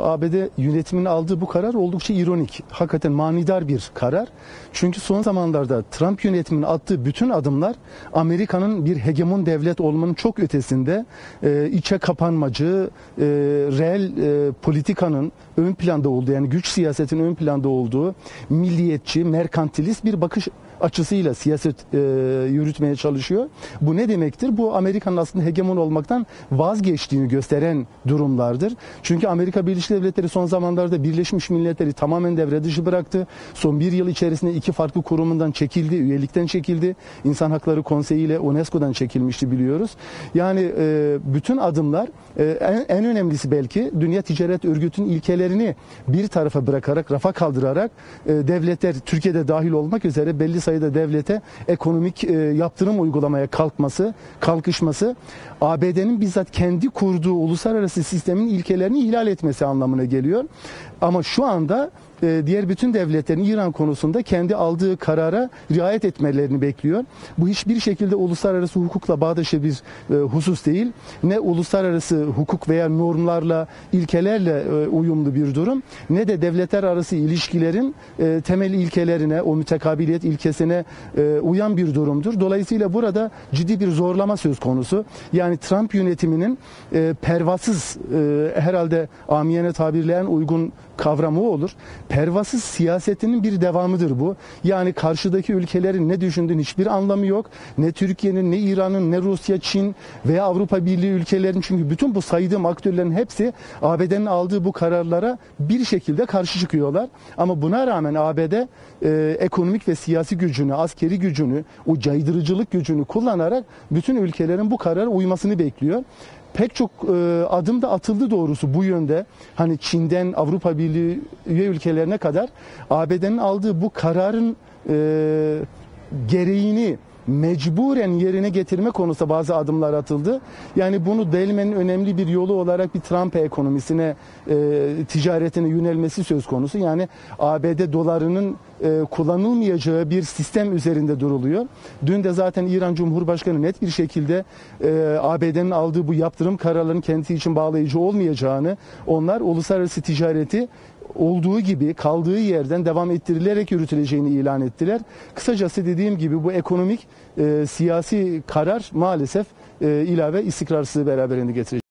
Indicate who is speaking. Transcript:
Speaker 1: ABD yönetiminin aldığı bu karar oldukça ironik. Hakikaten manidar bir karar. Çünkü son zamanlarda Trump yönetiminin attığı bütün adımlar Amerika'nın bir hegemon devlet olmanın çok ötesinde e, içe kapanmacı, e, reel e, politikanın ön planda olduğu yani güç siyasetin ön planda olduğu milliyetçi, merkantilist bir bakış açısıyla siyaset e, yürütmeye çalışıyor. Bu ne demektir? Bu Amerika'nın aslında hegemon olmaktan vazgeçtiğini gösteren durumlardır. Çünkü Amerika Birleşik Devletleri son zamanlarda Birleşmiş Milletleri tamamen devre dışı bıraktı. Son bir yıl içerisinde iki farklı kurumundan çekildi, üyelikten çekildi. İnsan Hakları Konseyi ile UNESCO'dan çekilmişti biliyoruz. Yani e, bütün adımlar e, en, en önemlisi belki Dünya Ticaret Örgütü'nün ilkelerini bir tarafa bırakarak, rafa kaldırarak e, devletler Türkiye'de dahil olmak üzere belli sayıda devlete ekonomik e, yaptırım uygulamaya kalkması, kalkışması ABD'nin bizzat kendi kurduğu uluslararası sistemin ilkelerini ihlal etmesi anlamına geliyor. Ama şu anda e, diğer bütün devletlerin İran konusunda kendi aldığı karara riayet etmelerini bekliyor. Bu hiçbir şekilde uluslararası hukukla bağdaşı bir e, husus değil. Ne uluslararası hukuk veya normlarla, ilkelerle e, uyumlu bir durum ne de devletler arası ilişkilerin temel ilkelerine, o mütekabiliyet ilkesine uyan bir durumdur. Dolayısıyla burada ciddi bir zorlama söz konusu. Yani Trump yönetiminin pervasız herhalde amiyane tabirleyen uygun kavramı olur. Pervasız siyasetinin bir devamıdır bu. Yani karşıdaki ülkelerin ne düşündüğün hiçbir anlamı yok. Ne Türkiye'nin, ne İran'ın, ne Rusya, Çin veya Avrupa Birliği ülkelerin çünkü bütün bu saydığım aktörlerin hepsi ABD'nin aldığı bu kararlara bir şekilde karşı çıkıyorlar. Ama buna rağmen ABD e, ekonomik ve siyasi gücünü, askeri gücünü, o caydırıcılık gücünü kullanarak bütün ülkelerin bu karara uymasını bekliyor pek çok e, adım da atıldı doğrusu bu yönde. Hani Çin'den Avrupa Birliği üye ülkelerine kadar ABD'nin aldığı bu kararın e, gereğini mecburen yerine getirme konusunda bazı adımlar atıldı. Yani bunu delmenin önemli bir yolu olarak bir Trump ekonomisine, e, ticaretine yönelmesi söz konusu. Yani ABD dolarının e, kullanılmayacağı bir sistem üzerinde duruluyor. Dün de zaten İran Cumhurbaşkanı net bir şekilde e, ABD'nin aldığı bu yaptırım kararlarının kendisi için bağlayıcı olmayacağını, onlar uluslararası ticareti olduğu gibi kaldığı yerden devam ettirilerek yürütüleceğini ilan ettiler. Kısacası dediğim gibi bu ekonomik e, siyasi karar maalesef e, ilave istikrarsızlığı beraberinde getirecek.